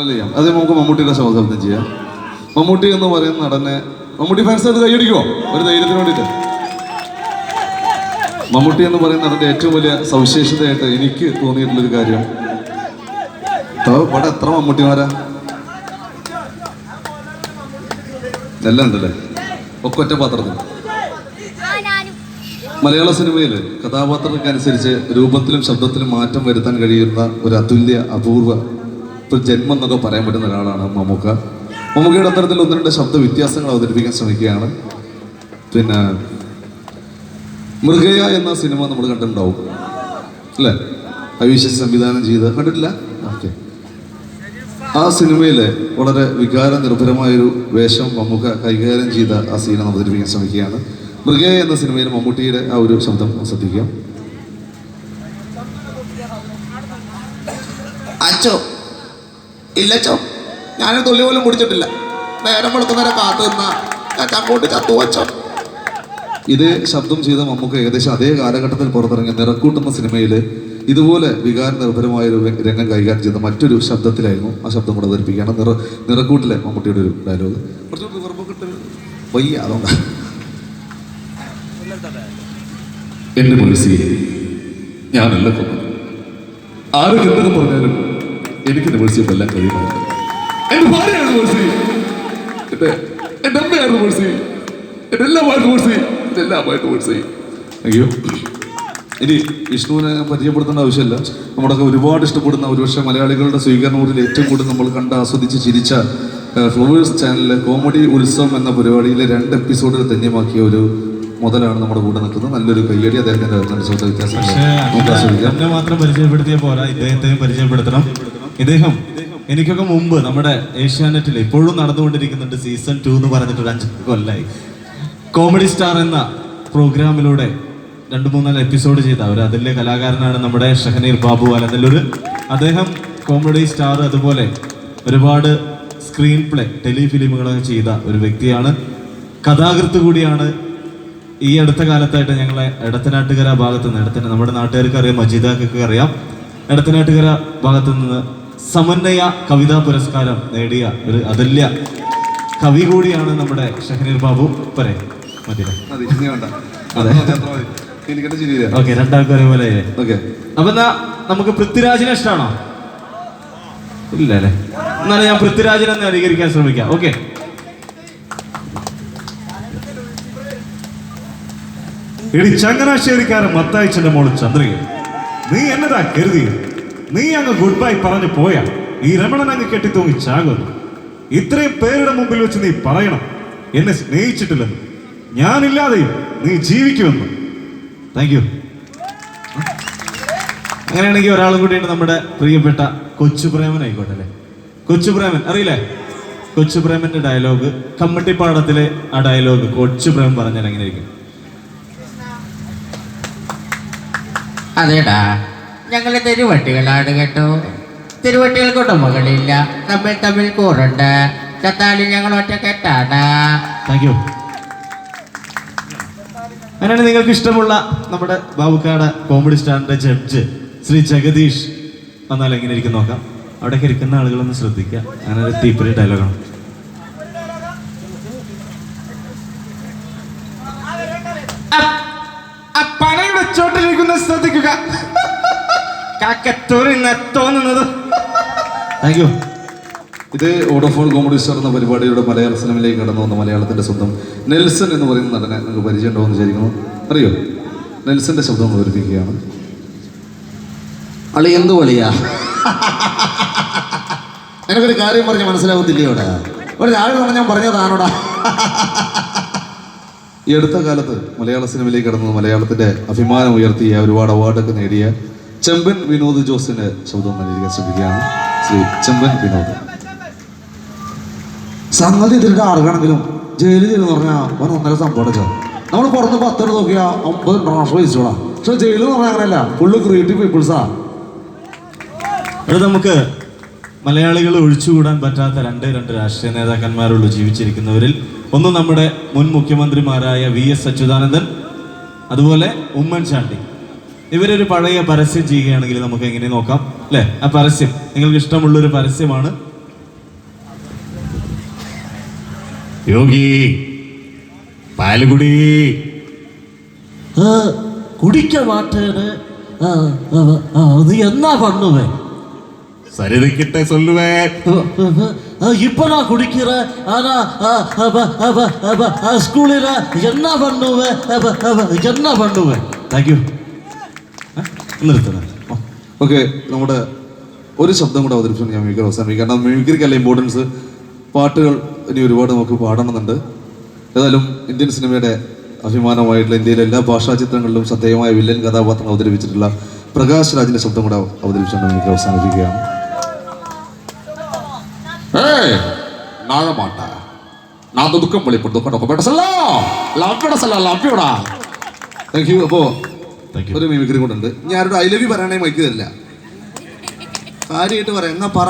അല്ല ചെയ്യാം അത് നമുക്ക് മമ്മൂട്ടിയുടെ ശബ്ദം ചെയ്യാം. മമ്മൂട്ടി എന്ന് പറയുന്ന നടനെ മമ്മൂട്ടി ഫാൻസ് അത് കൈയടിക്കുമോ ഒരു ധൈര്യത്തിന് വേണ്ടിയിട്ട്. മമ്മൂട്ടി എന്ന് പറയുന്ന നടന്റെ ഏറ്റവും വലിയ സവിശേഷതയായിട്ട് എനിക്ക് തോന്നിയിട്ടുള്ളൊരു കാര്യം. ഇവിടെ എത്ര മമ്മൂട്ടിമാരാ? എല്ലാം ഉണ്ടല്ലേ? ഒക്കെ ഒറ്റ പാത്രത്തിൽ. മലയാള സിനിമയിൽ കഥാപാത്രങ്ങൾക്കനുസരിച്ച് രൂപത്തിലും ശബ്ദത്തിലും മാറ്റം വരുത്താൻ കഴിയുന്ന ഒരു അതുല്യ അപൂർവ ജന്മം എന്നൊക്കെ പറയാൻ പറ്റുന്ന ഒരാളാണ് മമ്മൂക്ക. മമ്മൂക്കയുടെ അത്തരത്തിൽ ഒന്ന് രണ്ട് ശബ്ദ വ്യത്യാസങ്ങൾ അവതരിപ്പിക്കാൻ ശ്രമിക്കുകയാണ്. പിന്നെ മൃഗയ എന്ന സിനിമ നമ്മൾ കണ്ടിട്ടുണ്ടാവും. അല്ലേ? അവിശ്വസ് സംവിധാനം ചെയ്ത് കണ്ടിട്ടില്ല? ഓക്കെ. ആ സിനിമയിലെ വളരെ വികാര നിർഭരമായൊരു വേഷം മമ്മൂക്ക കൈകാര്യം ചെയ്ത ആ സീൻ അവതരിപ്പിക്കാൻ ശ്രമിക്കുകയാണ്. മൃഗയ എന്ന സിനിമയിൽ മമ്മൂട്ടിയുടെ ആ ഒരു ശബ്ദം ശ്രദ്ധിക്കാം അച്ചോ. ഇല്ലച്ചോ ഞാനൊരു തുള്ളി പോലും കുടിച്ചിട്ടില്ല. നേരം വെളുക്കുന്നവരെ കാത്തു നിന്ന. ഞാൻ ചങ്കോട്ട് ചത്തു വച്ചോ ഇതേ ശബ്ദം ചെയ്ത മമ്മൂക്ക ഏകദേശം അതേ കാലഘട്ടത്തിൽ പുറത്തിറങ്ങിയ നിറക്കൂട്ടുന്ന സിനിമയിൽ ഇതുപോലെ വികാര നിർഭരമായ ഒരു രംഗം കൈകാര്യം ചെയ്ത മറ്റൊരു ശബ്ദത്തിലായിരുന്നു ആ ശബ്ദം കൂടെ അവതരിപ്പിക്കുകയാണ്. നിറ നിറക്കൂട്ടിലെ മമ്മൂട്ടിയുടെ ഒരു ഡയലോഗ് കുറച്ചുകൂടി റിവർബൊക്കെ ഇട്ട് വയ്യ അതുകൊണ്ട്. എന്റെ മനസ്സിൽ ഞാനല്ല കൊന്നത്. ആരും എന്തൊക്കെ പറഞ്ഞാലും എനിക്ക് എന്റെ എല്ലാം കഴിയുന്നില്ല എന്റെ ഭാര്യയാണ് മനസ്സിൽ എന്റെ എന്റെ അമ്മയാണ് മനസ്സിൽ എന്റെ എല്ലാമായിട്ട് മനസ്സിൽ എന്റെ എല്ലാമായിട്ട് മനസ്സിൽ അയ്യോ ഇനി വിഷ്ണുവിനെ പരിചയപ്പെടുത്തേണ്ട ആവശ്യമില്ല. നമ്മുടെയൊക്കെ ഒരുപാട് ഇഷ്ടപ്പെടുന്ന ഒരുപക്ഷെ മലയാളികളുടെ സ്വീകരണത്തിൽ ഏറ്റവും കൂടുതൽ നമ്മൾ കണ്ട് ആസ്വദിച്ച് ചിരിച്ച ഫ്ലവേഴ്സ് ചാനലിലെ കോമഡി ഉത്സവം എന്ന പരിപാടിയിലെ രണ്ട് എപ്പിസോഡുകൾ ധന്യമാക്കിയ ഒരു മുതലാണ് നമ്മുടെ കൂടെ നിൽക്കുന്നത്. നല്ലൊരു കയ്യടി അദ്ദേഹത്തിന്റെ വ്യത്യാസം മാത്രം പരിചയപ്പെടുത്തിയ പോരാ. ഇദ്ദേഹത്തെയും പരിചയപ്പെടുത്തണം. ഇദ്ദേഹം എനിക്കൊക്കെ മുമ്പ് നമ്മുടെ ഏഷ്യാനെറ്റിൽ ഇപ്പോഴും നടന്നുകൊണ്ടിരിക്കുന്നുണ്ട് സീസൺ ടു എന്ന് പറഞ്ഞിട്ട് ഒരു അഞ്ച് കൊല്ലായി. കോമഡി സ്റ്റാർ എന്ന പ്രോഗ്രാമിലൂടെ രണ്ട് മൂന്നാൽ എപ്പിസോഡ് ചെയ്ത അവർ അതിലെ കലാകാരനാണ് നമ്മുടെ ഷഹനീർ ബാബു അലനല്ലൂർ അദ്ദേഹം കോമഡി സ്റ്റാർ അതുപോലെ ഒരുപാട് സ്ക്രീൻ പ്ലേ ടെലിഫിലിമുകളൊക്കെ ചെയ്ത ഒരു വ്യക്തിയാണ്. കഥാകൃത്ത് കൂടിയാണ് ഈ അടുത്ത കാലത്തായിട്ട് ഞങ്ങളെ ഇടത്തനാട്ടുകര ഭാഗത്ത് നിന്ന് ഇടത്തന നമ്മുടെ നാട്ടുകാർക്ക് അറിയാം മജീദാക്കൊക്കെ അറിയാം ഇടത്തനാട്ടുകര ഭാഗത്ത് നിന്ന് സമന്വയ കവിതാ പുരസ്കാരം നേടിയ ഒരു അതുല്യ കവി കൂടിയാണ് നമ്മുടെ ഷഹനീർ ബാബു. പരെ മതി ഓക്കെ രണ്ടാൾക്കും ഒരേപോലെ അപ്പൊ എന്നാ നമുക്ക് പൃഥ്വിരാജിനെ ഇഷ്ടമാണോ ഇല്ല അല്ലേ എന്നാലും ഞാൻ പൃഥ്വിരാജിനെ ഒന്ന് അനുകരിക്കാൻ ശ്രമിക്കാം. ഓക്കെ. ഇടി ചങ്ങനാശ്ശേരിക്കാരൻ മത്തായിച്ചന്റെ മോൾ ചന്ദ്രിക നീ എന്നതാ കരുതി നീ അങ്ങ് ഗുഡ് ബൈ പറഞ്ഞു പോയാ. ഈ രമണൻ അങ്ങ് കെട്ടിത്തൂങ്ങി ചാകുന്നു. ഇത്രയും പേരുടെ മുമ്പിൽ വെച്ച് നീ പറയണം. എന്നെ സ്നേഹിച്ചിട്ടില്ലെന്ന്. ഞാനില്ലാതെയും നീ ജീവിക്കുമെന്ന്. താങ്ക് യു അങ്ങനെയാണെങ്കിൽ ഒരാളും കൂടിയുണ്ട് നമ്മുടെ പ്രിയപ്പെട്ട കൊച്ചു കൊച്ചുപ്രേമൻ ആയിക്കോട്ടെ അല്ലേ? കൊച്ചുപ്രേമൻ അറിയില്ലേ? കൊച്ചുപ്രേമന്റെ ഡയലോഗ് കമ്മട്ടിപ്പാടത്തിലെ ആ ഡയലോഗ് കൊച്ചുപ്രേമൻ പറഞ്ഞാൽ എങ്ങനെയായിരിക്കും അതേടാ. ഞങ്ങൾ തെരുവട്ടികളാണ് കേട്ടോ. തെരുവട്ടികൾക്ക് ഉടമകളില്ല. തമ്മിൽ തമ്മിൽ കൂറുണ്ട്. ചത്താലും ഞങ്ങൾ ഒറ്റക്കെട്ടാണ്. താങ്ക് യു അങ്ങനെയാണ് നിങ്ങൾക്ക് ഇഷ്ടമുള്ള നമ്മുടെ ബാബുക്കാട് കോമഡി സ്റ്റാറിന്റെ ജഡ്ജ് ശ്രീ ജഗദീഷ് വന്നാൽ എങ്ങനെ ഇരിക്കും നോക്കാം. അവിടെയൊക്കെ ഇരിക്കുന്ന ആളുകളൊന്ന് ശ്രദ്ധിക്കുക. അങ്ങനെ തീപ്പൊരി ഡയലോഗാണ് തോന്നുന്നത് താങ്ക് യു ഇത് ഓഡോഫോൺ കോമഡി സ്റ്റാർ എന്ന പരിപാടിയുടെ മലയാള സിനിമയിലേക്ക് കടന്നു വന്ന മലയാളത്തിന്റെ സ്വന്തം നെൽസൺ എന്ന് പറയുന്ന നടനെ നിങ്ങൾക്ക് പരിചയം ഉണ്ടോ എന്ന് വിചാരിക്കുന്നു. അറിയോ? നെൽസന്റെ ശബ്ദം അവതരിപ്പിക്കുകയാണ് അളി എന്തു വളിയാ? എനിക്കൊരു കാര്യം പറഞ്ഞ് മനസ്സിലാവത്തില്ലേ ഒരു ഒരു രാവിലെ ഞാൻ പറഞ്ഞതാണോടാ? ഈ അടുത്ത കാലത്ത് മലയാള സിനിമയിലേക്ക് കടന്നു മലയാളത്തിന്റെ അഭിമാനം ഉയർത്തിയ ഒരുപാട് അവാർഡൊക്കെ നേടിയ ചെമ്പൻ വിനോദ് ജോസിന്റെ ശബ്ദം നൽകിക്കാൻ ശ്രമിക്കുകയാണ് ശ്രീ ചെമ്പൻ വിനോദ്. സംഗതി ഇതിന്റെ ആർക്കാണെങ്കിലും ജയിലിൽ എന്ന് പറഞ്ഞാൽ അവൻ ഒന്നര സംഭവം നമ്മൾ പുറത്ത് പത്തെണ്ണം നോക്കിയാൽ ഒമ്പത് ഇന്റർനാഷണൽ വിളിച്ചോളാം പക്ഷെ ജയിലിൽ എന്ന് പറഞ്ഞാൽ അങ്ങനെയല്ല. ഫുള്ള് ക്രിയേറ്റീവ് പീപ്പിൾസാ ഇവിടെ നമുക്ക് മലയാളികൾ ഒഴിച്ചുകൂടാൻ പറ്റാത്ത രണ്ട് രണ്ട് രാഷ്ട്രീയ നേതാക്കന്മാരുള്ളൂ ജീവിച്ചിരിക്കുന്നവരിൽ. ഒന്ന് നമ്മുടെ മുൻ മുഖ്യമന്ത്രിമാരായ വി എസ് അച്യുതാനന്ദൻ അതുപോലെ ഉമ്മൻചാണ്ടി. ഇവരൊരു പഴയ പരസ്യം ചെയ്യുകയാണെങ്കിൽ നമുക്ക് എങ്ങനെ നോക്കാം അല്ലേ ആ പരസ്യം നിങ്ങൾക്ക് ഇഷ്ടമുള്ള ഇഷ്ടമുള്ളൊരു പരസ്യമാണ് യോഗി പാലുകുടി കുടിക്ക മാറ്റേന് അത് എന്നാ பண்ணுவே சரிதுக்கிட்ட சொல்லுவேன் இப்ப நான் குடிக்கிறேன் ஆனா ஸ்கூலில் என்ன பண்ணுவேன் என்ன பண்ணுவேன் தேங்க்யூ നിർത്തുന്നത് ഓക്കെ നമ്മുടെ ഒരു ശബ്ദം കൂടെ അവതരിപ്പിച്ചു ഞാൻ മിമിക്രി അവസാനിപ്പിക്കും കാരണം മിമിക്രിക്കല്ല ഇമ്പോർട്ടൻസ് പാട്ടുകൾ ഇനി ഒരുപാട് നമുക്ക് പാടണമെന്നുണ്ട് ഏതായാലും ഇന്ത്യൻ സിനിമയുടെ അഭിമാനമായിട്ടുള്ള ഇന്ത്യയിലെ എല്ലാ ഭാഷാ ചിത്രങ്ങളിലും ശ്രദ്ധേയമായ വില്ലൻ കഥാപാത്രം അവതരിപ്പിച്ചിട്ടുള്ള പ്രകാശ് രാജിന്റെ ശബ്ദം കൂടെ അവതരിപ്പിച്ചുകൊണ്ട് മിമിക്രി അവസാനിപ്പിക്കുകയാണ് நாழமாட்ட நான் துக்கம் வெளிப்பட்டு துக்கம் பேட்ட சொல்ல ലവ്യട സല്ല ലവ്യടാ ഒരു മിമിക്രി കൂടെ ഉണ്ട്. ഐ ലവ് യു പറയണേ മൈക്ക് കാര്യമായിട്ട് പറയാം. എന്നാ പറ.